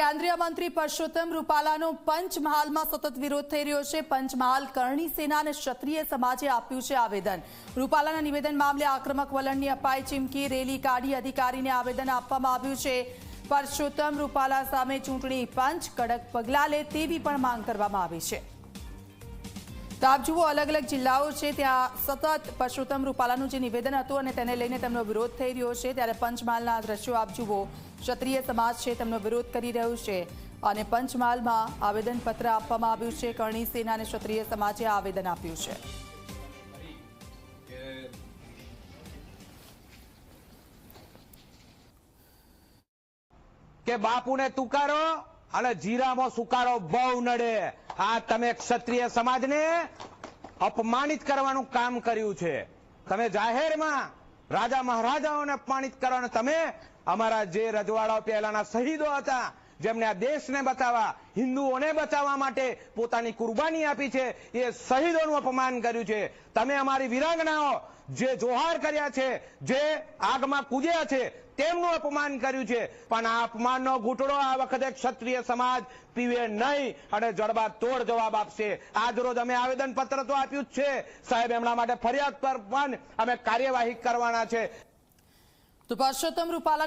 કેન્દ્રીય મંત્રી પરસોત્તમ રૂપાલાનો પંચમહાલમાં સતત વિરોધ થઈ રહ્યો છે. પંચમહાલ કરણી સેના અને ક્ષત્રિય સમાજે આપ્યું છે આવેદન. રૂપાલાના નિવેદન મામલે આક્રમક વલણની અપાઈ ચીમકી રેલી કાઢી અધિકારીને આવેદન આપવામાં આવ્યું છે. પરસોત્તમ રૂપાલા સામે ચૂંટણી પંચ કડક પગલાં લે તેવી પણ માંગ કરવામાં આવી છે. તો આપ જુઓ, અલગ અલગ જિલ્લાઓ છે, ત્યાં સતત પરસોત્તમ રૂપાલાનું જે નિવેદન હતું અને તેને લઈને તેમનો વિરોધ થઈ રહ્યો છે, ત્યારે પંચમહાલના દ્રશ્યો આપ જુઓ, ક્ષત્રિય સમાજ છે, તેમનો વિરોધ કરી રહ્યું છે અને પંચમહાલમાં આવેદનપત્ર આપવામાં આવ્યું છે, કરણી સેના અને ક્ષત્રિય સમાજે આવેદન આપ્યું છે. કે બાપુને તુકારો? અને જીરામાં સુકારો બહુ નડે. આ તમે ક્ષત્રિય સમાજને અપમાનિત કરવાનું કામ કર્યું છે. તમે જાહેરમાં રાજા મહારાજાઓને અપમાનિત કરવાનું તમે અમારા જે રજવાડાઓ પહેલાના શહીદો હતા જેમને આ દેશને બચાવવા, હિન્દુઓને બચાવવા માટે પોતાની કુરબાની આપી છે, એ શહીદોનું અપમાન કર્યું છે. તમે અમારી વિરાંગનાઓ જે જોહાર કર્યા છે, જે આગમાં કૂદ્યા છે, તેમનું અપમાન કર્યું છે. પણ આ અપમાનનો ઘૂંટડો આ વખતે ક્ષત્રિય સમાજ પીવે નહીં અને જડબા તોડ જવાબ આપશે. આજ રોજ અમે આવેદન પત્ર તો આપ્યું જ છે. સાહેબ, એમના માટે ફરિયાદ પર પણ અમે કાર્યવાહી કરવાના છે. તો પરસોત્તમ રૂપાલા